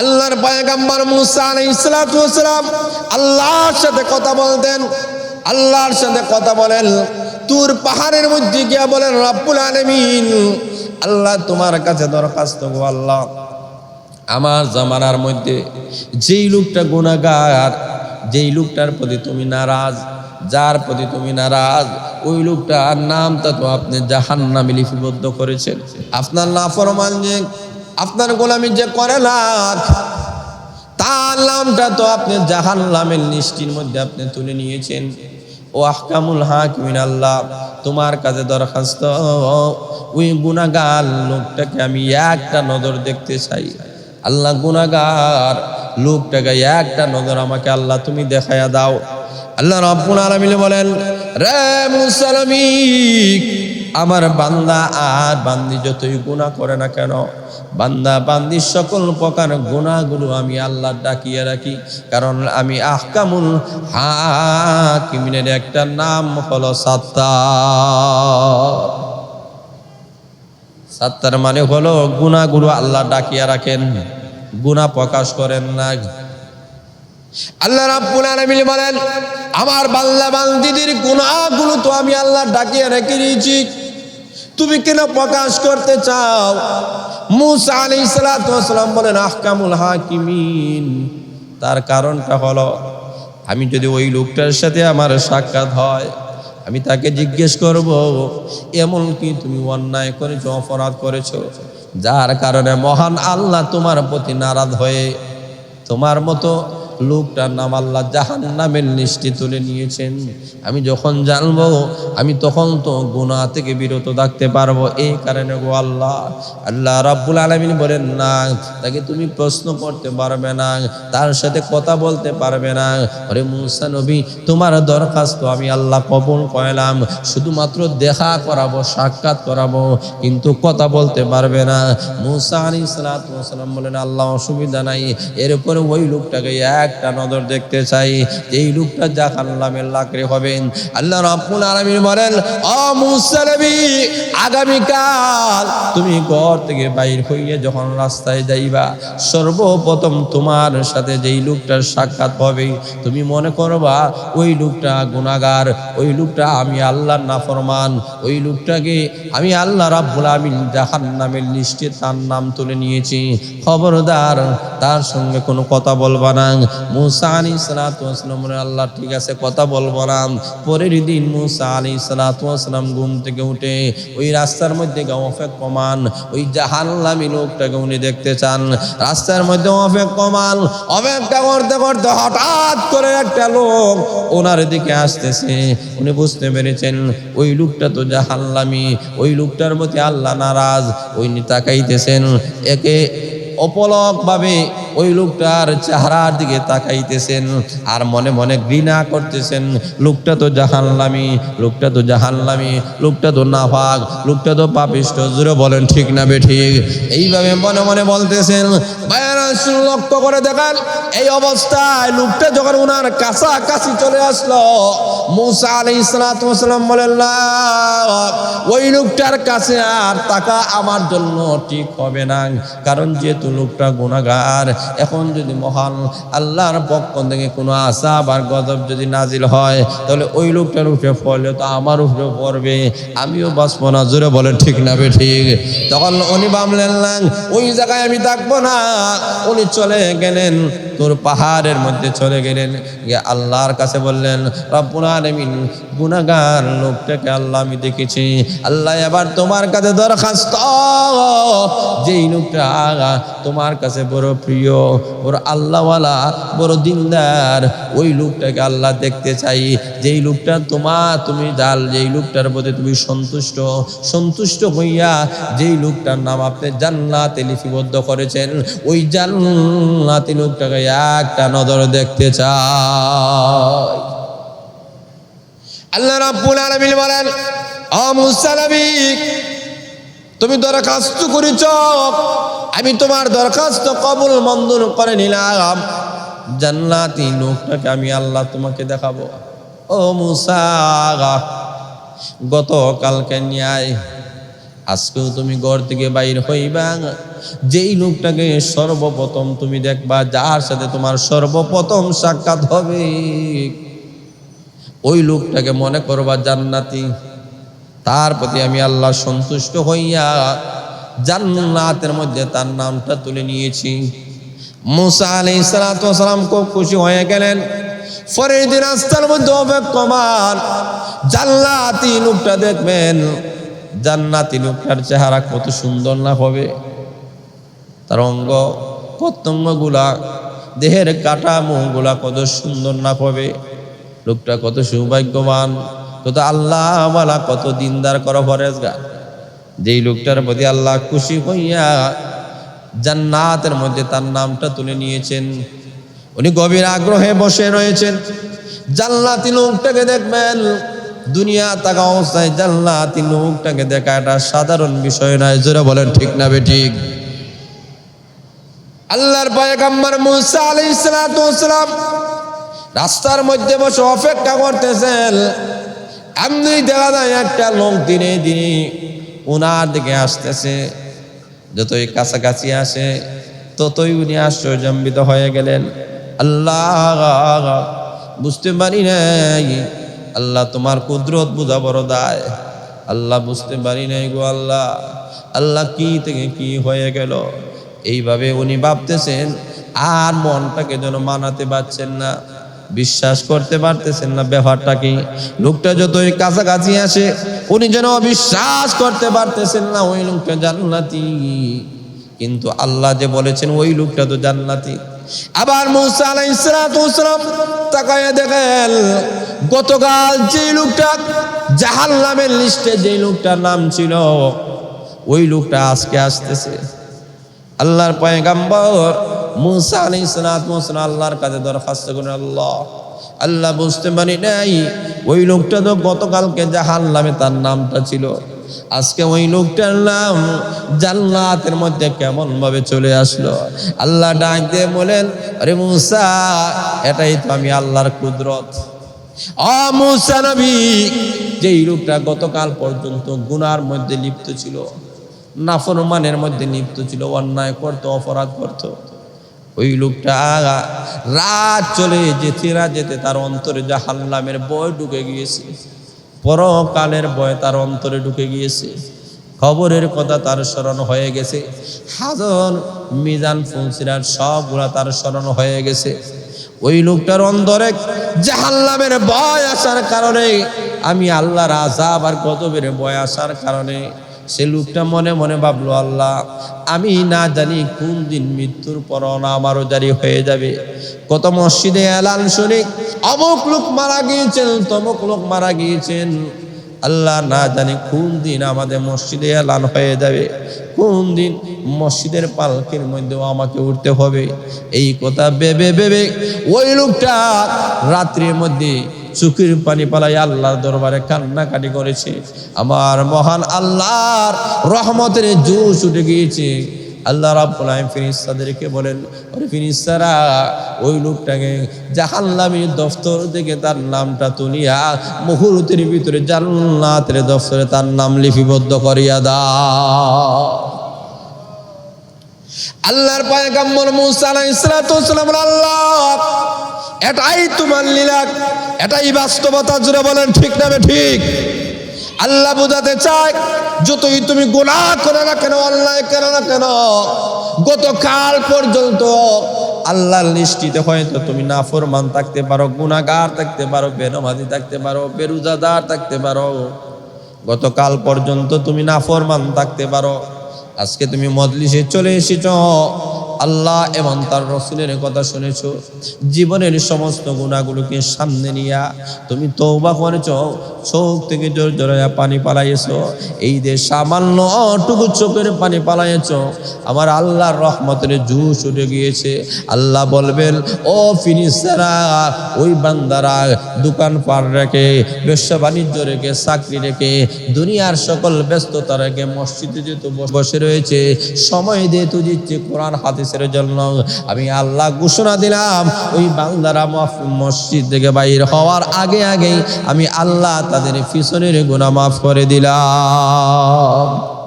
আল্লাহর পয়গাম্বর মুসা আলাইহিস সালাম আল্লাহর সাথে কথা বলতেন, আল্লাহর সাথে কথা বলেন। তুর পাহাড়ের মধ্যে গিয়া বলেন, রব্বুল আলামিন, আল্লাহ তোমার কাছে দরখাস্ত গো আল্লাহ। আমার জামানার মধ্যে যেই লোকটা গুণাগার যেই লোকটার প্রতি তুমি নারাজ, যার প্রতি তুমি নারাজ, ওই লোকটার নামটা তো আপনি জাহান নামে লিপিবদ্ধ করেছেন। আপনার নাফরমান যে আপনার গোলামি যে করে না, তার নামটা তো আপনি জাহান নামের মধ্যে আপনি তুলে নিয়েছেন। ও আহকামুল হাকিমিন আল্লাহ, তোমার কাছে দরখাস্ত, ওই গুণাগার লোকটাকে আমি একটা নজর দেখতে চাই। আল্লাহ গুণাগার লোকটাকে একটা নজর আমাকে আল্লাহ তুমি দেখাইয়া দাও। আল্লাহ রব্বুল আলামিন বলেন, রে মুসালমিক আমার বান্দা আর বান্দি যতই গুনাহ করে না কেন, বান্দা বান্দির সকল প্রকার গুণাগুলো আমি আল্লাহ ডাকিয়ে রাখি। কারণ আমি আহকামুল হাকিমিনের একটা নাম হলো সাত্তার। সাত্তার মানে হলো গুণাগুলো আল্লাহ ডাকিয়া রাখেন গুণা প্রকাশ করেন না। আল্লাহ রাব্বুল আলামিন বলেন, আমার বান্দা বান্দিদের গুনাহগুলো তো আমি আল্লাহ ডাকিয়ে রেখে দিয়েছি। তুমি কেন প্রকাশ করতে চাও? মুসা সালাতু ওয়াসালাম বলেন, আহকামুল হাকিমিন। তার কারণটা হলো, আমি যদি ওই লোকটার সাথে আমার সাক্ষাৎ হয়, আমি তাকে জিজ্ঞেস করব, এমন কি তুমি অন্যায় করেছ, অপরাধ করেছ? যার কারণে মহান আল্লাহ তোমার প্রতি নারাজ হয়ে, তোমার মতো লোকটার নাম আল্লাহ জাহান নামের লিস্টে তুলে নিয়েছেন। আমি যখন জানব, আমি তখন তো গুনাহ থেকে বিরত থাকতে পারব। এই কারণে গো আল্লাহ আল্লাহ রাব্বুল আলামিন বলেন, না, তাকে তুমি প্রশ্ন করতে পারবে না, তার সাথে কথা বলতে পারবে না। আরে মুসা নবী, তোমার দরখাস্ত আমি আল্লাহ কবুল কয়লাম শুধুমাত্র দেখা করাবো, সাক্ষাৎ করাবো, কিন্তু কথা বলতে পারবে না। মুসা আলী সালাম বলেন, আল্লাহ অসুবিধা নাই। এরপরে ওই লোকটাকে একটা নজর দেখতে চাই এই লোকটা জাহান্নামের লাকড়ে হবেন। আল্লাহ রাব্বুল আলামিন বলেন আগামীকাল তুমি ঘর থেকে বাইর হইয়ে যখন রাস্তায় যাইবা, সর্বপ্রথম তোমার সাথে যেই লোকটার সাক্ষাৎ হবে, তুমি মনে করবা, ওই লোকটা গুনাগার ওই লোকটা আমি আল্লাহর নাফরমান, ওই লোকটাকে আমি আল্লাহ রাব্বুল আমিন জাহান নামের লিস্টে তার নাম তুলে নিয়েছি। খবরদার, তার সঙ্গে কোনো কথা বলবা না। মুসা আলী সালাতাম আল্লাহ, ঠিক আছে, কথা বলব না। পরের দিন মুসা আলী সালাতাম ঘুম থেকে উঠে ওই রাস্তার মধ্যে অফেক কমান, ওই জাহান্নামি লোকটাকে উনি দেখতে চান। রাস্তার মধ্যে অফেক কমান, অপেক্ষা করতে করতে হঠাৎ করে একটা লোক ওনার দিকে আসতেছে। উনি বুঝতে পেরেছেন, ওই লোকটা তো জাহান্নামি, ওই লোকটার প্রতি আল্লাহ নারাজ। ওই তাকাইতেছেন, একে অপলক ভাবে ওই লোকটার চেহারার দিকে তাকাইতেছেন আর মনে মনে ঘৃণা করতেছেন, লোকটা তো জাহান্নামি, লোকটা তো জাহান্নামি, লোকটা তো নাফাক, লোকটা তো পাপিষ্ট। জুড়ে বলেন, ঠিক না বে, ঠিক? এইভাবে মনে মনে বলতেছেন লক্ষ্য করে দেখান, এই অবস্থায় লোকটা যখন ওনার কাছাকাছি চলে আসলো মুসা আলী ইসলাতাম বলেন, না, ওই লোকটার কাছে আর টাকা আমার জন্য ঠিক হবে না। কারণ যেহেতু লোকটা গুণাগার এখন যদি মহান আল্লাহর পক্ষ থেকে কোনো আশা আর গজব যদি নাজিল হয়, তাহলে ওই লোকটার উপরে পড়লে তো আমার উপরে পড়বে। আমিও বাঁচবো না, জোরে বলে ঠিক না বে ঠিক? তখন উনি ভাবলেন, না, ওই জায়গায় আমি থাকব না। উনি চলে গেলেন, তোর পাহাড়ের মধ্যে চলে গেলেন। আল্লাহর কাছে বললেন, রব্বুল আলামিন, গুনাহগার লোকটাকে আল্লাহ আমি দেখেছি। আল্লাহ এবার তোমার কাছে দরখাস্ত। যেই লোকটা তোমার কাছে বড় প্রিয়, বড় আল্লাহওয়ালা, বড় দিনদার, ওই লোকটাকে আল্লাহ দেখতে চাই। যেই লোকটা তোমার, তুমি জাল, যেই লোকটার প্রতি তুমি সন্তুষ্ট সন্তুষ্ট হইয়া যেই লোকটার নাম আপনি জান্নাতে লিপিবদ্ধ করেছেন, ওই জান্নাতি লোকটাকে একটা নজর দেখতে চাই। আল্লাহ রাব্বুল আলামিন বলেন, ও মুসা নবী, তুমি দরখাস্ত করেছ। আমি তোমার দরখাস্ত কবুল মঞ্জুর করে নিলাম। জান্নাতি লোকটাকে আমি আল্লাহ তোমাকে দেখাবো। ও মুসা গত কালকে ন্যায়, আজকেও তুমি ঘর থেকে বাইর হইবা। যেই লোকটাকে সর্বপ্রথম তুমি দেখবা, যার সাথে তোমার সর্বপ্রথম সাক্ষাৎ হবে। ওই লোকটাকে মনে করবা জান্নাতি। তার প্রতি আমি আল্লাহ সন্তুষ্ট হইয়া জান্নাতের মধ্যে তার নামটা তুলে নিয়েছি। মুসা আলি সালাম খুব খুশি হয়ে গেলেন। পরের দিন রাস্তার মধ্যে অপেক্ষমান জান্নাতি লোকটা দেখবেন, জান্নাতি লোকটার চেহারা কত সুন্দর না হবে? তার অঙ্গ প্রত্যঙ্গগুলা, দেহের কাঠামোগুলা কত সুন্দর না হবে? লোকটা কত সৌভাগ্যবান। কত আল্লাহ আমালা কত দিনদার করো ফরেজগার যেই লোকটার প্রতি আল্লাহ খুশি হইয়া জান্নাতের মধ্যে তার নামটা তুলে নিয়েছেন, উনি গভীর আগ্রহে বসে রয়েছেন। জান্নাতি লোকটাকে দেখবেন, দুনিয়া তাকা অবস্থায় জান্নাতি লোকটাকে দেখা এটা সাধারণ বিষয় নয়, জোরে বলেন ঠিক না বে ঠিক? আল্লাহর পয়গম্বর মুসা আলাইহিস ওয়াসসালাম রাস্তার মধ্যে বসে অপেক্ষা করতেছেন। এমনি দেখা যায় একটা লোক দিনে দিনে ওনার দিকে আসতেছে। যতই কাছাকাছি আসে, ততই উনি আশ্চর্যম্বিত হয়ে গেলেন। আল্লাহ, বুঝতে পারি নাই। আল্লাহ তোমার কুদরত বুঝা বড় দায়। আল্লাহ বুঝতে পারি নাই গো আল্লাহ। আল্লাহ কি থেকে কি হয়ে গেল? এইভাবে উনি ভাবতেছেন, আর মনটাকে যেন মানাতে পারছেন না। বিশ্বাস করতে পারতেছেন না ব্যাপারটা কি? লোকটা যতই কাছাকাছি আসে, উনি যেন বিশ্বাস করতে পারতেছেন না, ওই লোকটা জান্নাতি। কিন্তু আল্লাহ যে বলেছেন, ওই লোকটা তো জান্নাতি। আবার মুসা আলাইহিস সালাম তাকায় দেখেন, গতকাল যে লোকটা জাহান্নামের লিস্টে যে লোকটার নাম ছিল, ওই লোকটা আজকে আসতেছে। আল্লাহর পয়গাম্বর মুসা আলী সালাম আল্লাহর কাছে দরখাস্ত করেন, আল্লাহ আল্লাহ বুঝতে পারি নাই, ওই লোকটা তো গতকালকে জাহান নামে তার নামটা ছিল। আজকে ওই লোকটার নাম জান্নাতের মধ্যে কেমন ভাবে চলে আসলো। আল্লাহ ডাক দিয়ে বলেন, আরে মুসা, এটাই তো আমি আল্লাহর কুদরত। অ মুসা নবী, যেই লোকটা গতকাল পর্যন্ত গুনার মধ্যে লিপ্ত ছিল, নাফরমানের মধ্যে লিপ্ত ছিল, অন্যায় করত, অপরাধ করত ওই লোকটা রাত চলে যেতে, না যেতে তার অন্তরে জাহান্নামের বয় ঢুকে গিয়েছে। পরকালের বয় তার অন্তরে ঢুকে গিয়েছে। খবরের কথা তার স্মরণ হয়ে গেছে। হাজন মিজান ফুলসিরার সবগুলা তার স্মরণ হয়ে গেছে। ওই লোকটার অন্তরে জাহাল্লামের ভয় আসার কারণে, আমি আল্লাহর আজাব আর গজবের ভয় আসার কারণে সে লোকটা মনে মনে ভাবলো, আল্লাহ, আমি না জানি কোন দিন মৃত্যুর পর না আমারও জারি হয়ে যাবে। কত মসজিদে এলান শুনি অমুক লোক মারা গিয়েছেন, তমুক লোক মারা গিয়েছেন। আল্লাহ না জানি কোন দিন আমাদের মসজিদে এলান হয়ে যাবে, কোন দিন মসজিদের পালকের মধ্যেও আমাকে উঠতে হবে। এই কথা ভেবে ভেবে ওই লোকটা রাত্রির মধ্যে চোখের পানি পালাই আল্লাহর দরবারে কান্নাকাটি করেছে। আমার মহান আল্লাহর রহমতের জোশ উঠে গিয়েছে। আল্লাহ রাব্বুল আলামিন ফেরেশতাদেরকে বলেন, ওরে ফেরেশতারা ওই লোকটাকে জাহান্নামের দফতর থেকে তার নামটা তুলিয়া মুহূর্তের ভিতরে জান্নাতের দফতরে তার নাম লিপিবদ্ধ করিয়া দাও। আল্লাহর পয়গম্বর মুসা আলাইহিস সালাতু আল্লাহ, এটাই তোমার লীলা এটাই বাস্তবতা জুড়ে বলেন, ঠিক না ঠিক? আল্লাহ বোঝাতে চায়, যতই তুমি গোনা করো না কেন, অন্যায় করো না কেন, গতকাল পর্যন্ত আল্লাহর লিস্টিতে হয়তো তুমি নাফরমান থাকতে পারো গুনাগার থাকতে পারো বেনমাদি থাকতে পারো, বেরুজাদার থাকতে পারো। গতকাল পর্যন্ত তুমি নাফরমান থাকতে পারো, আজকে তুমি মজলিসে চলে এসেছ আল্লাহ এবং তার রসুলের কথা শুনেছ, জীবনের সমস্ত গুণাগুলোকে সামনে নিয়া তুমি তৌবা করেছ, চোখ থেকে জোর জোরাইয়া পানি পালাইয়েছ, এই যে সামান্য টুকু চোখের পানি পালাইয়েছ, আমার আল্লাহর রহমতের জুস উঠে গিয়েছে। আল্লাহ বলবেন, ও ফিনিসারা ওই বান্দারা, দোকান পার রেখে, ব্যবসা বাণিজ্য রেখে, চাকরি রেখে, দুনিয়ার সকল ব্যস্ততা রেখে মসজিদে যেহেতু বসে রয়েছে, সময় দিয়ে তো দিচ্ছে কোরআন হাদিসের জন্য আমি আল্লাহ ঘোষণা দিলাম, ওই বান্দারা মসজিদ থেকে বাইর হওয়ার আগে আগেই আমি আল্লাহ তাদের পিছনের গুণা মাফ করে দিলাম।